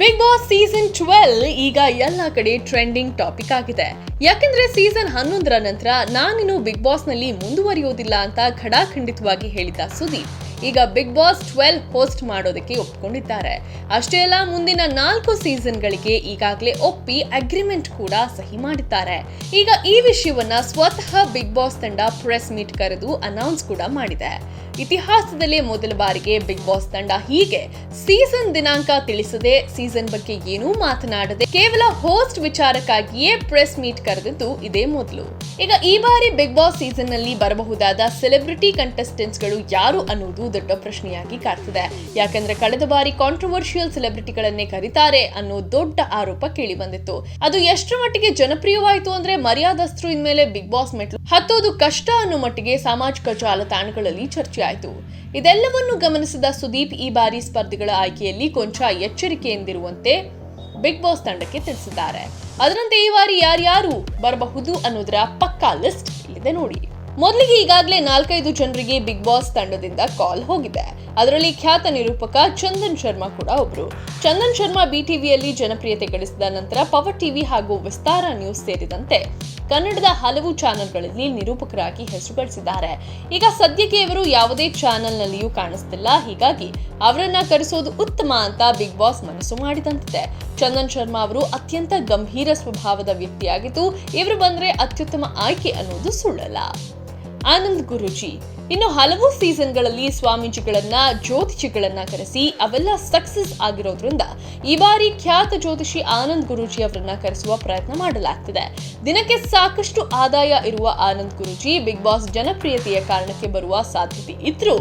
Big boss season twelve ಈಗ ಎಲ್ಲ ಕಡೆ ಟ್ರೆಂಡಿಂಗ್ ಟಾಪಿಕ್ ಆಗಿದೆ. ಯಾಕೆಂದ್ರೆ ಸೀಸನ್ ಹನ್ನೊಂದರ ನಂತರ ನಾನಿನ್ನು ಬಿಗ್ ಬಾಸ್ನಲ್ಲಿ ಮುಂದುವರಿಯೋದಿಲ್ಲ ಅಂತ ಖಡಾಖಂಡಿತವಾಗಿ ಹೇಳಿದ್ದ ಸುದೀಪ್. ಈಗ ಬಿಗ್ ಬಾಸ್ ಟ್ವೆಲ್ ಹೋಸ್ಟ್ ಮಾಡೋದಕ್ಕೆ ಒಪ್ಕೊಂಡಿದ್ದಾರೆ. ಅಷ್ಟೇ ಅಲ್ಲ, ಮುಂದಿನ ನಾಲ್ಕು ಸೀಸನ್ಗಳಿಗೆ ಈಗಾಗಲೇ ಒಪ್ಪಿ ಅಗ್ರಿಮೆಂಟ್ ಕೂಡ ಸಹಿ ಮಾಡಿದ್ದಾರೆ. ಈಗ ಈ ವಿಷಯವನ್ನ ಸ್ವತಃ ಬಿಗ್ ಬಾಸ್ ತಂಡ ಪ್ರೆಸ್ ಮೀಟ್ ಕರೆದು ಅನೌನ್ಸ್ ಕೂಡ ಮಾಡಿದೆ. ಇತಿಹಾಸದಲ್ಲೇ ಮೊದಲ ಬಾರಿಗೆ ಬಿಗ್ ಬಾಸ್ ತಂಡ ಹೀಗೆ ಸೀಸನ್ ದಿನಾಂಕ ತಿಳಿಸದೆ ಸೀಸನ್ ಬಗ್ಗೆ ಏನೂ ಮಾತನಾಡದೆ ಕೇವಲ ಹೋಸ್ಟ್ ವಿಚಾರಕ್ಕಾಗಿಯೇ ಪ್ರೆಸ್ ಮೀಟ್ ಕರೆದಿದ್ದು ಇದೇ ಮೊದಲು. ಈಗ ಈ ಬಾರಿ ಬಿಗ್ ಬಾಸ್ ಸೀಸನ್ನಲ್ಲಿ ಬರಬಹುದಾದ ಸೆಲೆಬ್ರಿಟಿ ಕಂಟೆಸ್ಟೆಂಟ್ಸ್ಗಳು ಯಾರು ಅನ್ನೋದು ದೊಡ್ಡ ಪ್ರಶ್ನೆಯಾಗಿ ಕಾಡ್ತಿದೆ. ಯಾಕಂದ್ರೆ ಕಳೆದ ಬಾರಿ ಕಾಂಟ್ರವರ್ಷಿಯಲ್ ಸೆಲೆಬ್ರಿಟಿಗಳನ್ನೇ ಕರೀತಾರೆ ಅನ್ನೋ ದೊಡ್ಡ ಆರೋಪ ಕೇಳಿ ಬಂದಿತ್ತು. ಅದು ಎಷ್ಟು ಮಟ್ಟಿಗೆ ಜನಪ್ರಿಯವಾಯಿತು ಅಂದ್ರೆ ಮರ್ಯಾದಸ್ತ್ರು ಇನ್ಮೇಲೆ ಬಿಗ್ ಬಾಸ್ ಮೆಟ್ಲು ಹತ್ತೋದು ಕಷ್ಟ ಅನ್ನೋ ಮಟ್ಟಿಗೆ ಸಾಮಾಜಿಕ ಜಾಲತಾಣಗಳಲ್ಲಿ ಚರ್ಚೆ ಆಯಿತು ಇದೆಲ್ಲವನ್ನು ಗಮನಿಸಿದ ಸುದೀಪ್ ಈ ಬಾರಿ ಸ್ಪರ್ಧಿಗಳ ಆಯ್ಕೆಯಲ್ಲಿ ಕೊಂಚ ಎಚ್ಚರಿಕೆಯಿಂದಿರುವಂತೆ ಬಿಗ್ ಬಾಸ್ ತಂಡಕ್ಕೆ ತಿಳಿಸಿದ್ದಾರೆ. ಅದರಂತೆ ಈ ಬಾರಿ ಯಾರ್ಯಾರು ಬರಬಹುದು ಅನ್ನೋದರ ಪಕ್ಕಾ ಲಿಸ್ಟ್ ಇಲ್ಲಿದೆ ನೋಡಿ. ಮೊದಲಿಗೆ ಈಗಾಗಲೇ ನಾಲ್ಕೈದು ಜನರಿಗೆ ಬಿಗ್ ಬಾಸ್ ತಂಡದಿಂದ ಕಾಲ್ ಹೋಗಿದೆ. ಅದರಲ್ಲಿ ಖ್ಯಾತ ನಿರೂಪಕ ಚಂದನ್ ಶರ್ಮಾ ಕೂಡ ಒಬ್ರು. ಚಂದನ್ ಶರ್ಮಾ ಬಿ ಟಿವಿಯಲ್ಲಿ ಜನಪ್ರಿಯತೆ ಗಳಿಸಿದ ನಂತರ ಪವರ್ ಟಿವಿ ಹಾಗೂ ವಿಸ್ತಾರ ನ್ಯೂಸ್ ಸೇರಿದಂತೆ ಕನ್ನಡದ ಹಲವು ಚಾನೆಲ್ಗಳಲ್ಲಿ ನಿರೂಪಕರಾಗಿ ಹೆಸರು ಗಳಿಸಿದ್ದಾರೆ. ಈಗ ಸದ್ಯಕ್ಕೆ ಇವರು ಯಾವುದೇ ಚಾನೆಲ್ನಲ್ಲಿಯೂ ಕಾಣಿಸ್ತಿಲ್ಲ. ಹೀಗಾಗಿ ಅವರನ್ನ ಕರೆಸೋದು ಉತ್ತಮ ಅಂತ ಬಿಗ್ ಬಾಸ್ ಮನಸ್ಸು ಮಾಡಿದಂತಿದೆ. ಚಂದನ್ ಶರ್ಮಾ ಅವರು ಅತ್ಯಂತ ಗಂಭೀರ ಸ್ವಭಾವದ ವ್ಯಕ್ತಿಯಾಗಿದ್ದು, ಇವರು ಬಂದ್ರೆ ಅತ್ಯುತ್ತಮ ಆಯ್ಕೆ ಅನ್ನೋದು ಸುಳ್ಳಲ್ಲ. ಆನಂದ್ ಗುರುಜಿ, ಇನ್ನು ಹಲವು ಸೀಸನ್ಗಳಲ್ಲಿ ಸ್ವಾಮೀಜಿಗಳನ್ನ, ಜ್ಯೋತಿಷಿಗಳನ್ನ ಕರೆಸಿ ಅವೆಲ್ಲ ಸಕ್ಸಸ್ ಆಗಿರೋದ್ರಿಂದ ಈ ಬಾರಿ ಖ್ಯಾತ ಜ್ಯೋತಿಷಿ ಆನಂದ್ ಗುರುಜಿ ಅವರನ್ನ ಕರೆಸುವ ಪ್ರಯತ್ನ ಮಾಡಲಾಗ್ತಿದೆ. ದಿನಕ್ಕೆ ಸಾಕಷ್ಟು ಆದಾಯ ಇರುವ ಆನಂದ್ ಗುರುಜಿ ಬಿಗ್ ಬಾಸ್ ಜನಪ್ರಿಯತೆಯ ಕಾರಣಕ್ಕೆ ಬರುವ ಸಾಧ್ಯತೆ ಇದ್ರೂ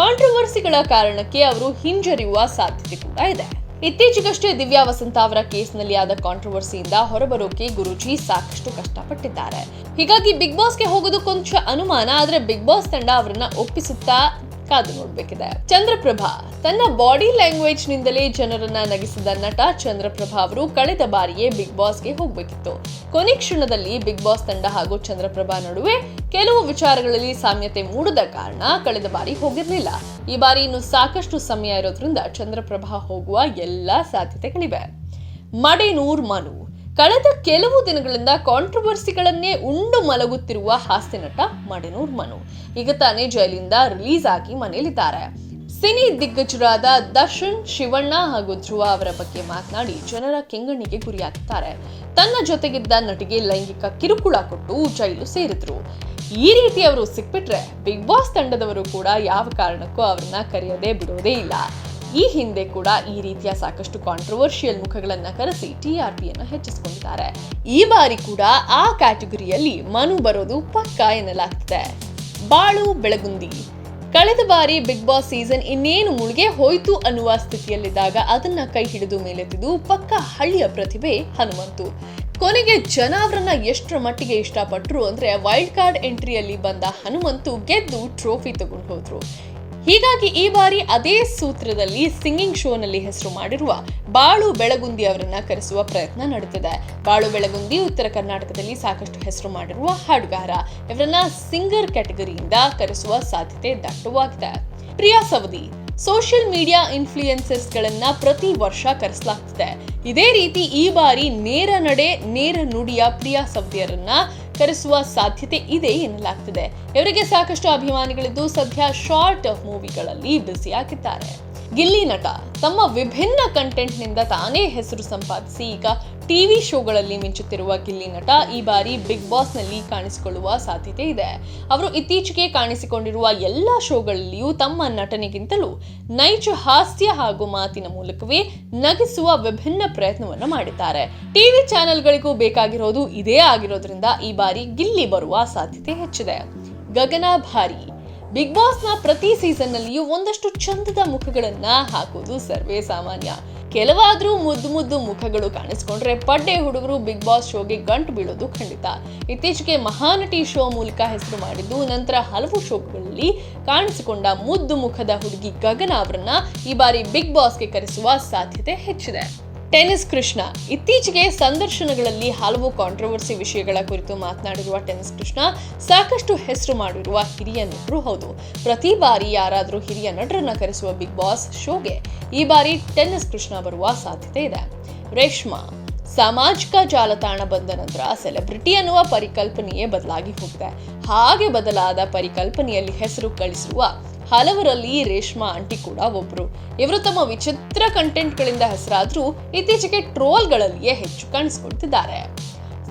ಕಾಂಟ್ರವರ್ಸಿಗಳ ಕಾರಣಕ್ಕೆ ಅವರು ಹಿಂಜರಿಯುವ ಸಾಧ್ಯತೆ ಕೂಡ ಇದೆ. ಇತ್ತೀಚೆಗಷ್ಟೇ ದಿವ್ಯಾ ವಸಂತ ಅವರ ಕೇಸ್ನಲ್ಲಿ ಆದ ಕಾಂಟ್ರವರ್ಸಿಯಿಂದ ಹೊರಬರೋಕೆ ಗುರೂಜಿ ಸಾಕಷ್ಟು ಕಷ್ಟಪಟ್ಟಿದ್ದಾರೆ. ಹೀಗಾಗಿ ಬಿಗ್ ಬಾಸ್ಗೆ ಹೋಗೋದು ಕೊಂಚ ಅನುಮಾನ, ಆದರೆ ಬಿಗ್ ಬಾಸ್ ತಂಡ ಅವರನ್ನ ಒಪ್ಪಿಸುತ್ತಾ ಕಾದು ನೋಡ್ಬೇಕಿದೆ ಚಂದ್ರಪ್ರಭಾ, ತನ್ನ ಬಾಡಿ ಲ್ಯಾಂಗ್ವೇಜ್ ನಿಂದಲೇ ಜನರನ್ನ ನಗಿಸಿದ ನಟ ಚಂದ್ರಪ್ರಭಾ ಅವರು ಕಳೆದ ಬಾರಿಯೇ ಬಿಗ್ ಬಾಸ್ಗೆ ಹೋಗ್ಬೇಕಿತ್ತು. ಕೊನೆ ಕ್ಷಣದಲ್ಲಿ ಬಿಗ್ ಬಾಸ್ ತಂಡ ಹಾಗೂ ಚಂದ್ರಪ್ರಭಾ ನಡುವೆ ಕೆಲವು ವಿಚಾರಗಳಲ್ಲಿ ಸಾಮ್ಯತೆ ಮೂಡದ ಕಾರಣ ಕಳೆದ ಬಾರಿ ಹೋಗಿರ್ಲಿಲ್ಲ. ಈ ಬಾರಿ ಇನ್ನು ಸಾಕಷ್ಟು ಸಮಯ ಇರೋದ್ರಿಂದ ಚಂದ್ರಪ್ರಭಾ ಹೋಗುವ ಎಲ್ಲಾ ಸಾಧ್ಯತೆಗಳಿವೆ. ಮಡೇನೂರ್ ಮನು ಕಳೆದ ಕೆಲವು ದಿನಗಳಿಂದ ಕಾಂಟ್ರವರ್ಸಿಗಳನ್ನೇ ಉಂಡು ಮಲಗುತ್ತಿರುವ ಹಾಸ್ಯ ನಟ ಮಡೆನೂರ್ ಮನು. ಈಗ ತಾನೇ ಜೈಲಿಂದ ರಿಲೀಸ್ ಆಗಿ ಮನೆಯಲ್ಲಿದ್ದಾರೆ. ಸಿನಿ ದಿಗ್ಗಜರಾದ ದರ್ಶನ್, ಶಿವಣ್ಣ ಹಾಗೂ ಧ್ರುವ ಅವರ ಬಗ್ಗೆ ಮಾತನಾಡಿ ಜನರ ಕೆಂಗಣ್ಣಿಗೆ ಗುರಿಯಾಗುತ್ತಾರೆ ತನ್ನ ಜೊತೆಗಿದ್ದ ನಟಿಗೆ ಲೈಂಗಿಕ ಕಿರುಕುಳ ಕೊಟ್ಟು ಜೈಲು ಸೇರಿದ್ರು. ಈ ರೀತಿ ಅವರು ಸಿಕ್ಬಿಟ್ರೆ ಬಿಗ್ ಬಾಸ್ ತಂಡದವರು ಕೂಡ ಯಾವ ಕಾರಣಕ್ಕೂ ಅವ್ರನ್ನ ಕರೆಯದೇ ಬಿಡೋದೇ ಇಲ್ಲ. ಈ ಹಿಂದೆ ಕೂಡ ಈ ರೀತಿಯ ಸಾಕಷ್ಟು ಕಾಂಟ್ರವರ್ಷಿಯಲ್ ಮುಖಗಳನ್ನ ಕರೆಸಿ ಟಿಆರ್ಪಿಯನ್ನು ಹೆಚ್ಚಿಸಿಕೊಂಡಿದ್ದಾರೆ. ಈ ಬಾರಿ ಕೂಡ ಆ ಕ್ಯಾಟಗರಿಯಲ್ಲಿ ಮನು ಬರೋದು ಪಕ್ಕ ಎನ್ನಲಾಗ್ತಿದೆ. ಬಾಳು ಬೆಳಗುಂದಿ. ಕಳೆದ ಬಾರಿ ಬಿಗ್ ಬಾಸ್ ಸೀಸನ್ ಇನ್ನೇನು ಮುಳುಗೆ ಹೋಯ್ತು ಅನ್ನುವ ಸ್ಥಿತಿಯಲ್ಲಿದ್ದಾಗ ಅದನ್ನ ಕೈ ಹಿಡಿದು ಮೇಲೆತ್ತಿದ್ದು ಪಕ್ಕ ಹಳ್ಳಿಯ ಪ್ರತಿಭೆ ಹನುಮಂತು. ಕೊನೆಗೆ ಜನ ಅವರನ್ನ ಎಷ್ಟರ ಮಟ್ಟಿಗೆ ಇಷ್ಟಪಟ್ಟರು ಅಂದ್ರೆ ವೈಲ್ಡ್ ಕಾರ್ಡ್ ಎಂಟ್ರಿಯಲ್ಲಿ ಬಂದ ಹನುಮಂತು ಗೆದ್ದು ಟ್ರೋಫಿ ತಗೊಂಡು ಹೋದ್ರು. ಹೀಗಾಗಿ ಈ ಬಾರಿ ಅದೇ ಸೂತ್ರದಲ್ಲಿ ಸಿಂಗಿಂಗ್ ಶೋನಲ್ಲಿ ಹೆಸರು ಮಾಡಿರುವ ಬಾಳು ಬೆಳಗುಂದಿ ಅವರನ್ನ ಕರೆಸುವ ಪ್ರಯತ್ನ ನಡೆದಿದೆ ಬಾಳು ಬೆಳಗುಂದಿ ಉತ್ತರ ಕರ್ನಾಟಕದಲ್ಲಿ ಸಾಕಷ್ಟು ಹೆಸರು ಮಾಡಿರುವ ಹಾಡುಗಾರ. ಇವರನ್ನ ಸಿಂಗರ್ ಕ್ಯಾಟಗರಿಯಿಂದ ಕರೆಸುವ ಸಾಧ್ಯತೆ ದಟ್ಟವಾಗಿದೆ. Priya Savadi, social media influencers ಗಳನ್ನ ಪ್ರತಿ ವರ್ಷ ಕರೆಸಲಾಗ್ತಿದೆ. ಇದೇ ರೀತಿ ಈ ಬಾರಿ ನೇರ ನಡೆ, ನೇರ ನುಡಿಯ ಪ್ರಿಯಾ ಸವದಿಯರನ್ನ ಕರೆಸುವ ಸಾಧ್ಯತೆ ಇದೆ ಎನ್ನಲಾಗ್ತಿದೆ. ಇವರಿಗೆ ಸಾಕಷ್ಟು ಅಭಿಮಾನಿಗಳಿದ್ದು ಸದ್ಯ ಶಾರ್ಟ್ ಮೂವಿಗಳಲ್ಲಿ ಬ್ಯುಸಿ ಆಗಿದ್ದಾರೆ. ಗಿಲ್ಲಿ ನಟ ತಮ್ಮ ವಿಭಿನ್ನ ಕಂಟೆಂಟ್ನಿಂದ ತಾನೇ ಹೆಸರು ಸಂಪಾದಿಸಿ ಈಗ ಟಿವಿ ಶೋಗಳಲ್ಲಿ ಮಿಂಚುತ್ತಿರುವ ಗಿಲ್ಲಿ ನಟ ಈ ಬಾರಿ ಬಿಗ್ ಬಾಸ್ನಲ್ಲಿ ಕಾಣಿಸಿಕೊಳ್ಳುವ ಸಾಧ್ಯತೆ ಇದೆ. ಅವರು ಇತ್ತೀಚೆಗೆ ಕಾಣಿಸಿಕೊಂಡಿರುವ ಎಲ್ಲಾ ಶೋಗಳಲ್ಲಿಯೂ ತಮ್ಮ ನಟನೆಗಿಂತಲೂ ನೈಜ ಹಾಸ್ಯ ಹಾಗೂ ಮಾತಿನ ಮೂಲಕವೇ ನಗಿಸುವ ವಿಭಿನ್ನ ಪ್ರಯತ್ನವನ್ನು ಮಾಡಿದ್ದಾರೆ. ಟಿವಿ ಚಾನೆಲ್ಗಳಿಗೂ ಬೇಕಾಗಿರೋದು ಇದೇ ಆಗಿರೋದ್ರಿಂದ ಈ ಬಾರಿ ಗಿಲ್ಲಿ ಬರುವ ಸಾಧ್ಯತೆ ಹೆಚ್ಚಿದೆ. ಗಗನ ಭಾರಿ. ಬಿಗ್ ಬಾಸ್ನ ಪ್ರತಿ ಸೀಸನ್ನಲ್ಲಿಯೂ ಒಂದಷ್ಟು ಚಂದದ ಮುಖಗಳನ್ನು ಹಾಕೋದು ಸರ್ವೇ ಸಾಮಾನ್ಯ. ಕೆಲವಾದ್ರೂ ಮುದ್ದು ಮುದ್ದು ಮುಖಗಳು ಕಾಣಿಸ್ಕೊಂಡ್ರೆ ಪಡ್ಡೆ ಹುಡುಗರು ಬಿಗ್ ಬಾಸ್ ಶೋಗೆ ಗಂಟು ಬೀಳೋದು ಖಂಡಿತ. ಇತ್ತೀಚೆಗೆ ಮಹಾನಟಿ ಶೋ ಮೂಲಕ ಹೆಸರು ಮಾಡಿದ್ದು, ನಂತರ ಹಲವು ಶೋಗಳಲ್ಲಿ ಕಾಣಿಸಿಕೊಂಡ ಮುದ್ದು ಮುಖದ ಹುಡುಗಿ ಗಗನ ಅವರನ್ನ ಈ ಬಾರಿ ಬಿಗ್ ಬಾಸ್ಗೆ ಕರೆಸುವ ಸಾಧ್ಯತೆ ಹೆಚ್ಚಿದೆ. ಟೆನ್ನಿಸ್ ಕೃಷ್ಣ. ಇತ್ತೀಚೆಗೆ ಸಂದರ್ಶನಗಳಲ್ಲಿ ಹಲವು ಕಾಂಟ್ರವರ್ಸಿ ವಿಷಯಗಳ ಕುರಿತು ಮಾತನಾಡಿರುವ ಟೆನಿಸ್ ಕೃಷ್ಣ, ಸಾಕಷ್ಟು ಹೆಸರು ಮಾಡಿರುವ ಹಿರಿಯ ನಟರು ಹೌದು. ಪ್ರತಿ ಬಾರಿ ಯಾರಾದರೂ ಹಿರಿಯ ನಟರನ್ನ ಕರೆಸುವ ಬಿಗ್ ಬಾಸ್ ಶೋಗೆ ಈ ಬಾರಿ ಟೆನಿಸ್ ಕೃಷ್ಣ ಬರುವ ಸಾಧ್ಯತೆ ಇದೆ. ರೇಷ್ಮಾ, ಸಾಮಾಜಿಕ ಜಾಲತಾಣ ಬಂದ ನಂತರ ಸೆಲೆಬ್ರಿಟಿ ಅನ್ನುವ ಪರಿಕಲ್ಪನೆಯೇ ಬದಲಾಗಿ ಹೋಗಿದೆ. ಹಾಗೆ ಬದಲಾದ ಪರಿಕಲ್ಪನೆಯಲ್ಲಿ ಹೆಸರು ಗಳಿಸಿರುವ ಹಲವರಲ್ಲಿ ರೇಷ್ಮಾ ಆಂಟಿ ಕೂಡ ಒಬ್ರು. ಇವರು ತಮ್ಮ ವಿಚಿತ್ರ ಕಂಟೆಂಟ್ಗಳಿಂದ ಹೆಸರಾದ್ರೂ ಇತ್ತೀಚೆಗೆ ಟ್ರೋಲ್ಗಳಲ್ಲಿಯೇ ಹೆಚ್ಚು ಕಾಣಿಸ್ಕೊಳ್ತಿದ್ದಾರೆ.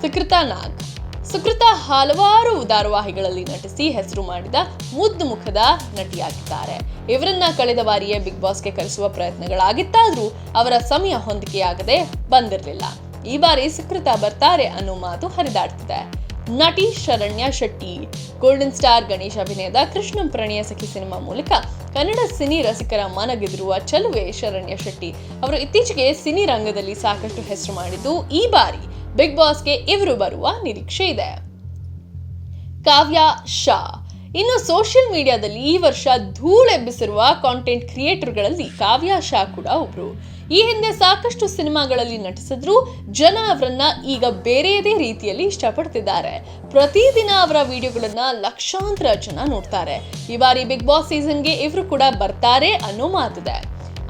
ಸುಕೃತಾ ನಾಗ್. ಸುಕೃತ ಹಲವಾರು ಧಾರಾವಾಹಿಗಳಲ್ಲಿ ನಟಿಸಿ ಹೆಸರು ಮಾಡಿದ ಮುದ್ದು ಮುಖದ ನಟಿಯಾಗಿದ್ದಾರೆ. ಇವರನ್ನ ಕಳೆದ ಬಾರಿಯೇ ಬಿಗ್ ಬಾಸ್ಗೆ ಕರೆಸುವ ಪ್ರಯತ್ನಗಳಾಗಿತ್ತಾದ್ರೂ ಅವರ ಸಮಯ ಹೊಂದಿಕೆಯಾಗದೆ ಬಂದಿರಲಿಲ್ಲ. ಈ ಬಾರಿ ಸುಕೃತ ಬರ್ತಾರೆ ಅನ್ನೋ ಮಾತು ಹರಿದಾಡ್ತಿದೆ. ನಟಿ ಶರಣ್ಯ ಶೆಟ್ಟಿ ಗೋಲ್ಡನ್ ಸ್ಟಾರ್ ಗಣೇಶ್ ಅಭಿನಯದ ಕೃಷ್ಣಂ ಪ್ರಣಯ ಸಖಿ ಸಿನಿಮಾ ಮೂಲಕ ಕನ್ನಡ ಸಿನಿ ರಸಿಕರ ಮನಗೆದಿರುವ ಚಲುವೆ ಶರಣ್ಯ ಶೆಟ್ಟಿ ಅವರು ಇತ್ತೀಚೆಗೆ ಸಿನಿ ರಂಗದಲ್ಲಿ ಸಾಕಷ್ಟು ಹೆಸರು ಮಾಡಿದ್ದು ಈ ಬಾರಿ ಬಿಗ್ ಬಾಸ್ಗೆ ಇವರು ಬರುವ ನಿರೀಕ್ಷೆ ಇದೆ. ಕಾವ್ಯ, ಶಾ. ಇನ್ನು ಸೋಷಿಯಲ್ ಮೀಡಿಯಾದಲ್ಲಿ ಈ ವರ್ಷ ಧೂಳೆಬ್ಬಿಸಿರುವ ಕಾಂಟೆಂಟ್ ಕ್ರಿಯೇಟರ್ಗಳಲ್ಲಿ ಕಾವ್ಯ, ಶಾ ಕೂಡ ಒಬ್ರು. ಈ ಹಿಂದೆ ಸಾಕಷ್ಟು ಸಿನಿಮಾಗಳಲ್ಲಿ ನಟಿಸಿದ್ರು ಜನ ಅವರನ್ನ ಈಗ ಬೇರೆಯದೇ ರೀತಿಯಲ್ಲಿ ಇಷ್ಟಪಡ್ತಿದ್ದಾರೆ. ಪ್ರತಿದಿನ ಅವರ ವಿಡಿಯೋಗಳನ್ನ ಲಕ್ಷಾಂತರ ಜನ ನೋಡ್ತಾರೆ. ಈ ಬಾರಿ ಬಿಗ್ ಬಾಸ್ ಸೀಸನ್ಗೆ ಇವರು ಕೂಡ ಬರ್ತಾರೆ ಅನ್ನೋ ಮಾತಿದೆ.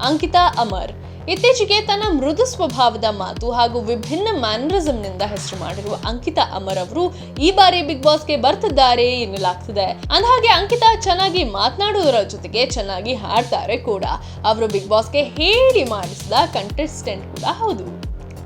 ಅಂಕಿತಾ ಅಮರ್ ಇತ್ತೀಚೆಗೆ ತನ್ನ ಮೃದು ಸ್ವಭಾವದ ಮಾತು ಹಾಗೂ ವಿಭಿನ್ನ ಮ್ಯಾನರಿಸಂನಿಂದ ಹೆಸರು ಮಾಡಿರುವ ಅಂಕಿತಾ ಅಮರ್ ಅವರು ಈ ಬಾರಿ ಬಿಗ್ ಬಾಸ್ಗೆ ಬರ್ತಿದ್ದಾರೆ ಎನ್ನಲಾಗ್ತಿದೆ. ಅಂದಹಾಗೆ ಅಂಕಿತಾ ಚೆನ್ನಾಗಿ ಮಾತನಾಡುವುದರ ಜೊತೆಗೆ ಚೆನ್ನಾಗಿ ಹಾಡ್ತಾರೆ ಕೂಡ. ಅವರು ಬಿಗ್ ಬಾಸ್ಗೆ ಹೇಳಿ ಮಾಡಿಸಿದ ಕಂಟೆಸ್ಟೆಂಟ್ ಕೂಡ ಹೌದು.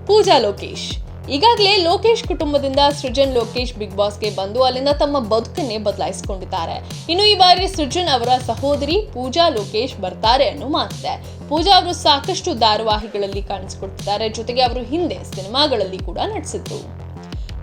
ಪೂಜಾ ಲೋಕೇಶ್. ಈಗಾಗಲೇ ಲೋಕೇಶ್ ಕುಟುಂಬದಿಂದ ಸೃಜನ್ ಲೋಕೇಶ್ ಬಿಗ್ ಬಾಸ್ಗೆ ಬಂದು ಅಲ್ಲಿಂದ ತಮ್ಮ ಬದುಕನ್ನೇ ಬದಲಾಯಿಸಿಕೊಂಡಿದ್ದಾರೆ. ಇನ್ನು ಈ ಬಾರಿ ಸೃಜನ್ ಅವರ ಸಹೋದರಿ ಪೂಜಾ ಲೋಕೇಶ್ ಬರ್ತಾರೆ ಅನ್ನೋ ಮಾತಿದೆ. ಪೂಜಾ ಅವರು ಸಾಕಷ್ಟು ಧಾರಾವಾಹಿಗಳಲ್ಲಿ ಕಾಣಿಸಿಕೊಳ್ತಿದ್ದಾರೆ. ಜೊತೆಗೆ ಅವರು ಹಿಂದೆ ಸಿನಿಮಾಗಳಲ್ಲಿ ಕೂಡ ನಟಿಸಿದ್ರು.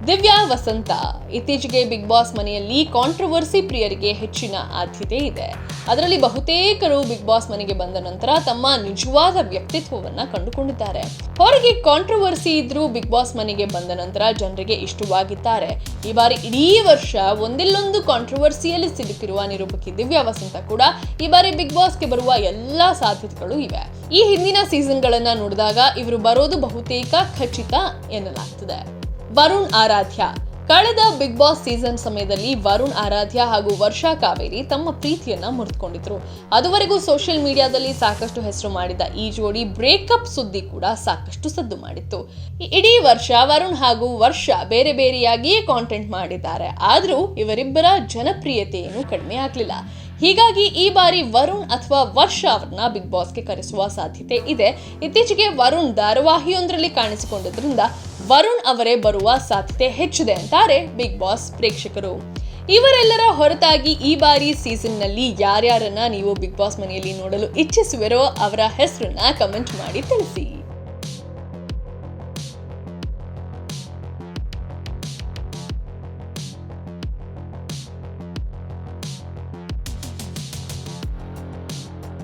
ದಿವ್ಯಾ ವಸಂತ. ಇತ್ತೀಚೆಗೆ ಬಿಗ್ ಬಾಸ್ ಮನೆಯಲ್ಲಿ ಕಾಂಟ್ರವರ್ಸಿ ಪ್ರಿಯರಿಗೆ ಹೆಚ್ಚಿನ ಆದ್ಯತೆ ಇದೆ. ಅದರಲ್ಲಿ ಬಹುತೇಕರು ಬಿಗ್ ಬಾಸ್ ಮನೆಗೆ ಬಂದ ನಂತರ ತಮ್ಮ ನಿಜವಾದ ವ್ಯಕ್ತಿತ್ವವನ್ನ ಕಂಡುಕೊಂಡಿದ್ದಾರೆ. ಹೊರಗೆ ಕಾಂಟ್ರವರ್ಸಿ ಇದ್ರೂ ಬಿಗ್ ಬಾಸ್ ಮನೆಗೆ ಬಂದ ನಂತರ ಜನರಿಗೆ ಇಷ್ಟವಾಗಿದ್ದಾರೆ. ಈ ಬಾರಿ ಇಡೀ ವರ್ಷ ಒಂದಿಲ್ಲೊಂದು ಕಾಂಟ್ರವರ್ಸಿಯಲ್ಲಿ ಸಿಲುಕಿರುವ ನಿರೂಪಕಿ ದಿವ್ಯಾ ವಸಂತ ಕೂಡ ಈ ಬಾರಿ ಬಿಗ್ ಬಾಸ್ಗೆ ಬರುವ ಎಲ್ಲಾ ಸಾಧ್ಯತೆಗಳು ಇವೆ. ಈ ಹಿಂದಿನ ಸೀಸನ್ಗಳನ್ನ ನೋಡಿದಾಗ ಇವರು ಬರೋದು ಬಹುತೇಕ ಖಚಿತ ಎನ್ನಲಾಗ್ತದೆ. ವರುಣ್ ಆರಾಧ್ಯ. ಕಳೆದ ಬಿಗ್ ಬಾಸ್ ಸೀಸನ್ ಸಮಯದಲ್ಲಿ ವರುಣ್ ಆರಾಧ್ಯ ಹಾಗೂ ವರ್ಷಾ ಕಾವೇರಿ ತಮ್ಮ ಪ್ರೀತಿಯನ್ನ ಮುರಿದುಕೊಂಡಿದ್ರು ಅದುವರೆಗೂ ಸೋಷಿಯಲ್ ಮೀಡಿಯಾದಲ್ಲಿ ಸಾಕಷ್ಟು ಹೆಸರು ಮಾಡಿದ ಈ ಜೋಡಿ ಬ್ರೇಕಪ್ ಸುದ್ದಿ ಕೂಡ ಸಾಕಷ್ಟು ಸದ್ದು ಮಾಡಿತ್ತು. ಇಡೀ ವರ್ಷ ವರುಣ್ ಹಾಗೂ ವರ್ಷ ಬೇರೆ ಬೇರೆಯಾಗಿಯೇ ಕಾಂಟೆಂಟ್ ಮಾಡಿದ್ದಾರೆ. ಆದರೂ ಇವರಿಬ್ಬರ ಜನಪ್ರಿಯತೆ ಏನು ಕಡಿಮೆ ಆಗಲಿಲ್ಲ. ಹೀಗಾಗಿ ಈ ಬಾರಿ ವರುಣ್ ಅಥವಾ ವರ್ಷ ಅವ್ರನ್ನ ಬಿಗ್ ಬಾಸ್ಗೆ ಕರೆಸುವ ಸಾಧ್ಯತೆ ಇದೆ. ಇತ್ತೀಚೆಗೆ ವರುಣ್ ಧಾರಾವಾಹಿಯೊಂದರಲ್ಲಿ ಕಾಣಿಸಿಕೊಂಡಿದ್ರಿಂದ ವರುಣ್ ಅವರೇ ಬರುವ ಸಾಧ್ಯತೆ ಹೆಚ್ಚಿದೆ ಅಂತಾರೆ ಬಿಗ್ ಬಾಸ್ ಪ್ರೇಕ್ಷಕರು. ಇವರೆಲ್ಲರ ಹೊರತಾಗಿ ಈ ಬಾರಿ ಸೀಸನ್ನಲ್ಲಿ ಯಾರ್ಯಾರನ್ನ ನೀವು ಬಿಗ್ ಬಾಸ್ ಮನೆಯಲ್ಲಿ ನೋಡಲು ಇಚ್ಛಿಸುವಿರೋ ಅವರ ಹೆಸರನ್ನ ಕಮೆಂಟ್ ಮಾಡಿ ತಿಳಿಸಿ.